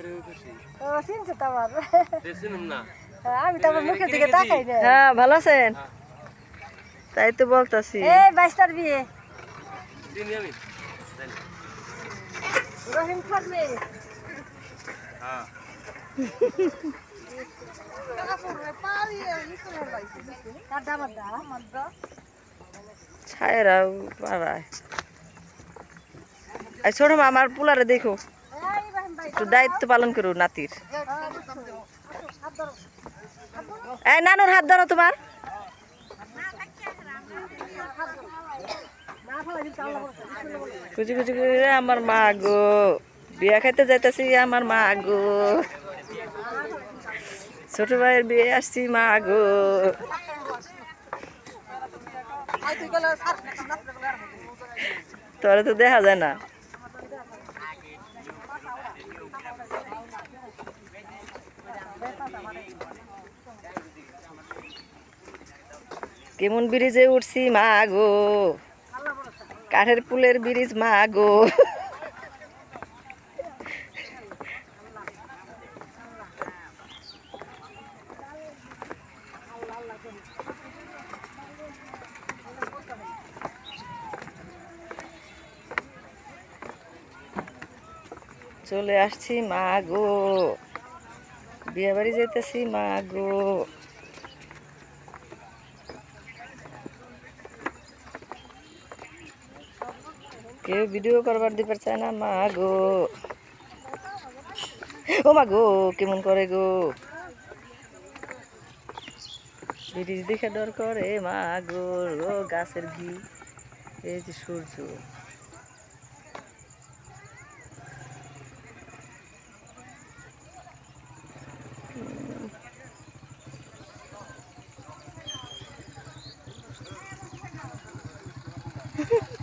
বাড়ি ওই পাশে ও চিনছে তো আমার আমি তো আমার মুখের দিকে তাকাই না হ্যাঁ ভালো আছেন তাই তো বলতাছি এই বাইশটার বিয়ে চিনি আমি রহিম থাকবে হ্যাঁ ছায়রা পাড়ায় ছোট আমার পোলারে দেখো একটু দায়িত্ব পালন করো, নাতির। এই নানুর হাত ধরো তোমার। করে আমার মা গো। বিয়া খাইতে যাইতেছি আমার মা গো। ছোট ভাইয়ের বিয়ে আসছি মা গো। তোরা তো দেখা যায় না। কেমন ব্রিজে উঠছি মা গো? কাঠের পুলের ব্রিজ মা গো। চলে আসছি মা গো। বিয়ে বাড়ি যেতেছি মা গো। কেউ ভিডিও করবার দিতে পারছে না, মা গো। ও মা গো, কেমন করে গো? ব্রিজ দেখে ডর করে, মা গো। গাছের ঘি, এই যে সূর্য। Ha ha ha.